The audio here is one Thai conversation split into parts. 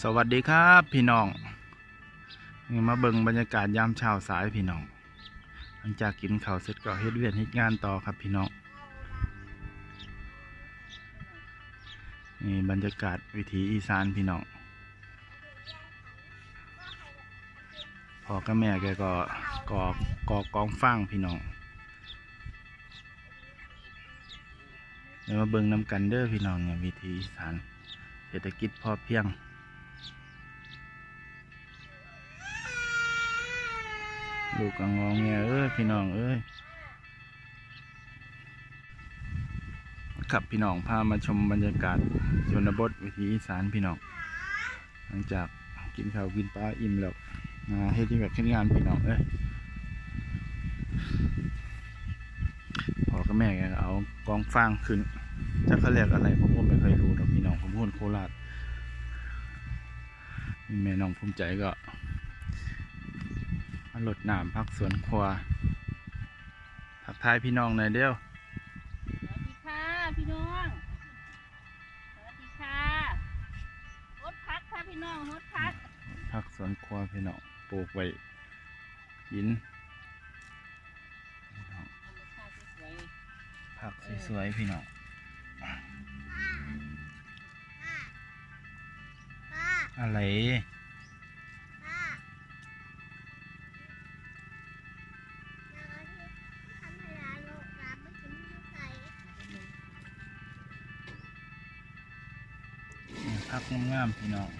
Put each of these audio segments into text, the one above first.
สวัสดีครับพี่น้องนี่มาเบิ่งบรรยากาศยามเช้าสายพี่น้อง หลังจากกินข้าวเสร็จก็เฮ็ดเวียนเฮ็ดงานต่อครับพี่น้อง นี่บรรยากาศวิถีอีสานพี่น้องพ่อกับแม่แกก็กอก่อกองฟางพี่น้อง ดี๋ยวมาเบิ่งน้ำกันเด้อพี่น้องเนี่ยวิถีอีสานเศรษฐกิจพอเพียงลูกก็งองแงเอ้ยพี่น้องเอ้ยขับพี่น้องพามาชมบรรยากาศชนบทวิถีอีสานพี่น้อง หลังจากกินข้าวกินปลาอิ่มแล้วมาเฮ็ดที่แบบขึ้นงานพี่น้องเอ้ยพอกับแม่แกเอากองฟางขึ้น จะเขาเรียกอะไรผมก็ไม่เคยรู้หรอกพี่น้องผมคนโคราชแม่น้องภูมิใจก็มาหลดน้ำพักสวนครัวทักทายพี่น้องหน่อยเดียวสวัสดีค่ะพี่น้องสวัสดีค่ะรถพักค่ะพี่น้องรถพักพักสวนครัวพี่น้องปลูกไว้กินพี่น้องรถพักสวยผักสวยๆพี่น้องป้า อะไรป้าแล้วก็ที่ทำให้ร้านโลกร้านไม่กินไม่ใส่ผักงามๆพี่น้อง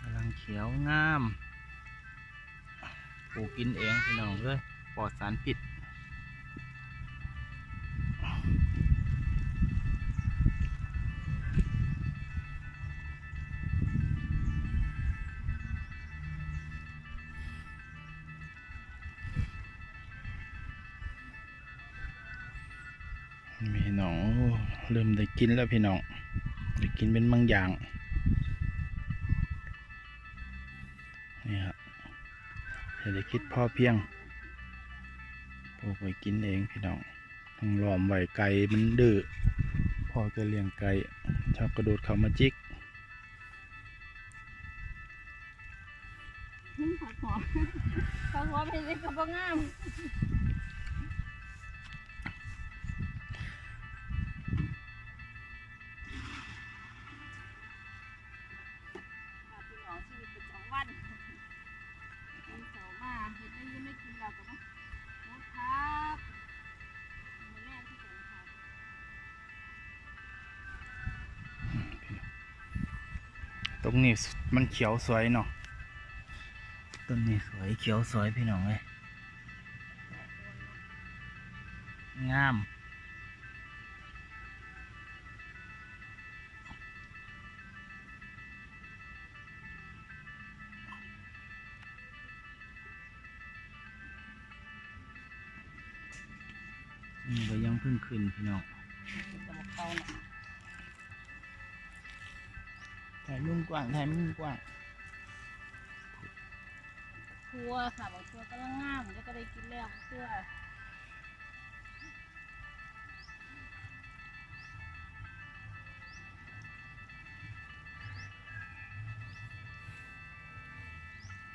กำลังเขียวงามปลูกกินเองพี่น้องเลยปลอดสารพิษนี่พี่น้องเริ่มได้กินแล้วพี่น้อง กินเป็นบางอย่างนี่ครับเศรษฐกิจพอเพียงปลูกไว้กินเองพี่น้องต้องล้อมไว้ไก่มันดื้อพ่อจะเลี้ยงไก่ชอบกระโดดเขามาจิกผักหอมผักหอมเป็นเล็กกับงามานกินเสามาเห็นได้ยังไม่กินเราก็มารถพักมื้อแรกที่สำคัญตรงนี้มันเขียวสวยเนาะต้นนี้สวยเขียวสวยพี่น้องเลยงาม พิ่งขึ้นพี่น้องจะมาเข้าน่ะถ่ายมุมกว้างถ่ายมุมกว้างทัวค่ะบอกทัวก็งามแล้วก็ได้กินแล้วทัว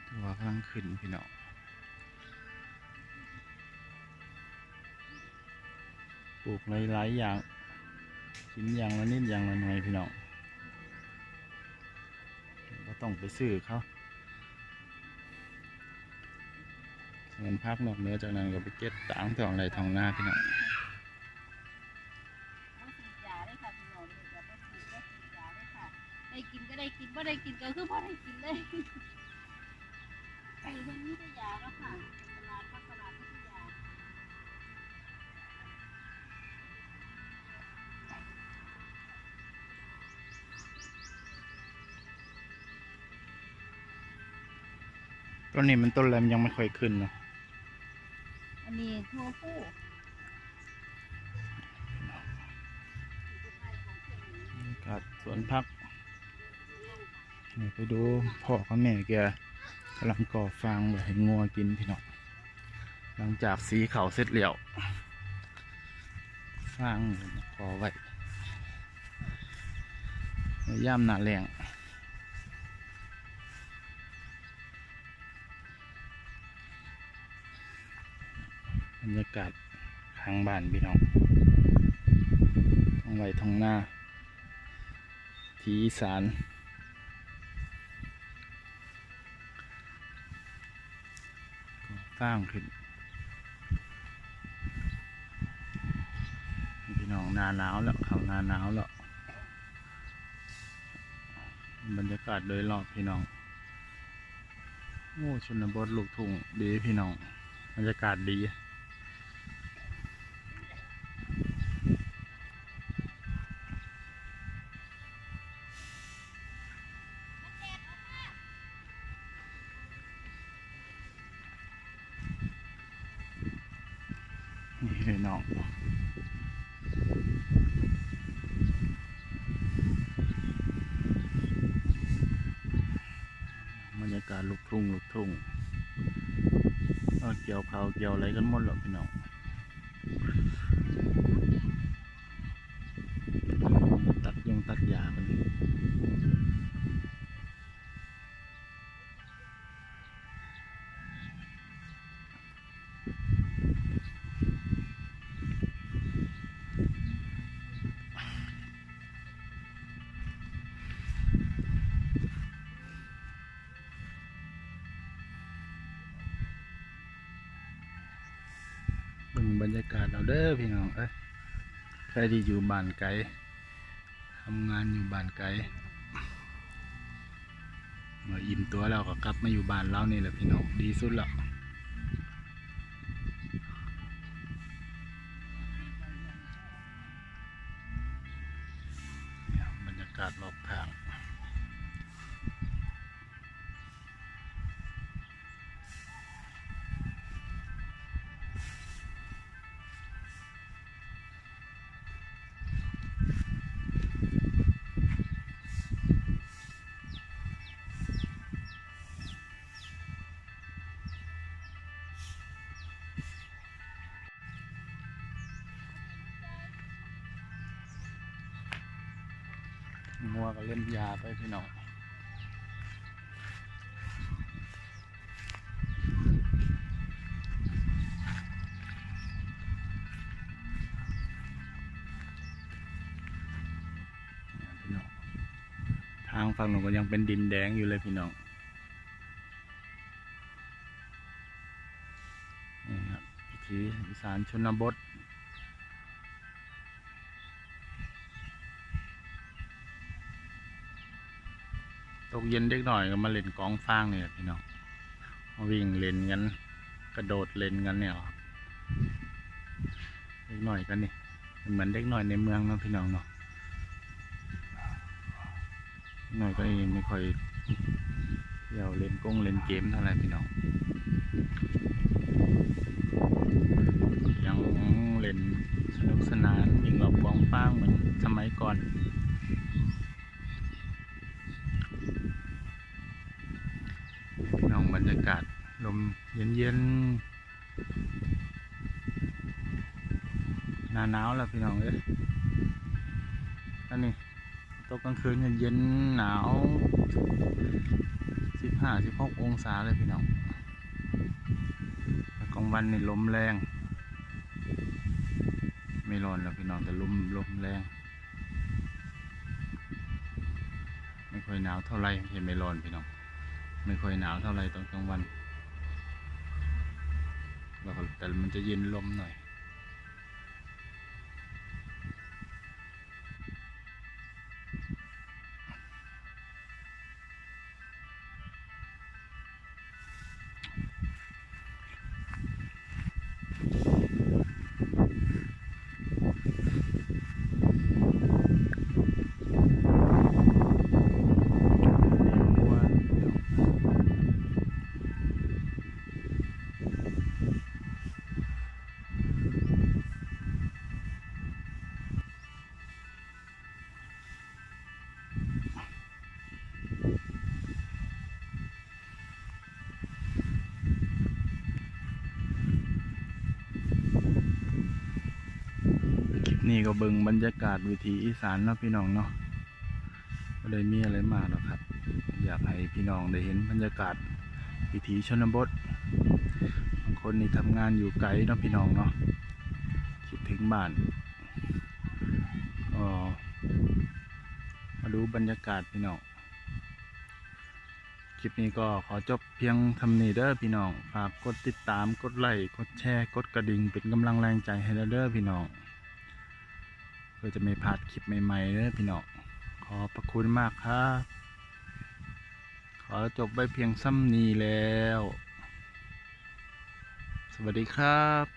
ตัวกำลังขึ้นพี่น้อง ลูกหลายๆอย่างกินอย่างละนิดอย่างละหน่อยพี่น้องก็ต้องไปซื้อเขาเงินพักนอกเหนือจากนั้นก็ไปเก็บตางทองไรทองหน้าพี่น้องต้องฉีดยาเลยค่ะพี่น้องเดี๋ยวจะต้องฉีดก็ฉีดยาเลยค่ะได้กินก็ได้กินบ่ได้กินก็คือบ่ได้กินเลยคือมันมีแต่ยาแล้วค่ะ ต้นนี้มันต้นแรมยังไม่ค่อยขึ้นนะอันนี้ตัวผู้กัดสวนพักไปดูพ่อกับแม่แกกำลังก่อฟางแบบให้งัวกินพี่น้องหลังจากสีเขาเสร็จแล้วฟางก่อไว้ย่ามหนาแรง รรยากาศข้างบ้านพี่น้องท้องไว้ท้องหน้าที่อีสานก็สร้างขึ้น พี่น้องนาหนาวแล้วเขาหนาหนาวแล้วบรรยากาศโดยรอบพี่น้อง โอ้ชนบทลูกทุ่งดีพี่น้อง บรรยากาศดี บรรยากาศลุกทุ่งลุกทุ่งก็เกี่ยวเขาเกี่ยวอะไรกันหมดหรอพี่น้อง บิ่งบรรยากาศเอาเด้อพี่น้องเอ้ยใครที่อยู่บ้านไกลทำงานอยู่บ้านไกลเมื่ออิ่มตัวแล้วก็กลับมาอยู่บ้านเรานี่แหละพี่น้องดีสุดแล้วบรรยากาศรอบข้าง วก็เล่นยาไปพี่น้องเนี่ยพี่น้องทางฝั่งหนูก็ยังเป็นดินแดงอยู่เลยพี่น้องนี่ครับวิถีอีสานชนบท กเย็นเด็กหน่อยก็มาเล่นกองฟางเนี่ยพี่น้องวิ่งเล่นกันกระโดดเล่นกันเนี่ยครับเด็กหน่อยกันนี่เหมือนเด็กหน่อยในเมืองนะพี่น้องเนาะหน่อยก็ยังไม่ค่อยเที่ยวเล่นกงเล่นเกมเท่าไหร่พี่น้องยังเล่นสนุกสนานวิ่งรอบกองฟางเหมือนสมัยก่อน เย็นเย็นๆหนาหนาวแล้วพี่น้องเอ้ยอันนี้ตกกลางคืนเย็นเย็นหนาวสิบห้าสิบหกองศาเลยพี่น้องกลางวันนี่ลมแรง ไม่ร้อนแล้วพี่น้องแต่ลมลมแรง ไม่ค่อยหนาวเท่าไรเห็นไม่ร้อนพี่น้อง ไม่ค่อยหนาวเท่าไรตอนกลางวัน แล้วแต่มันจะเย็นลมหน่อย นี่ก็เบิงบรรยากาศวิถีอีสานเนาะพี่น้องเนาะก็ได้มีอะไรมากหรอกครับ อยากให้พี่น้องได้เห็นบรรยากาศวิถีชนบทบางคนนี่ทำงานอยู่ไกลเนาะพี่น้องเนาะคิดถึงบ้านก็มาดูบรรยากาศพี่น้องคลิปนี้ก็ขอจบเพียงทำนี้เด้อพี่น้อง ฝากกดติดตาม กดไลค์ กดแชร์ กดกระดิ่ง เป็นกำลังแรงใจให้เราเด้อพี่น้อง เพื่อจะไม่พลาดคลิปใหม่ๆนะพี่น้องขอบพระคุณมากครับ ขอจบไปเพียงซ้ำนี้แล้ว สวัสดีครับ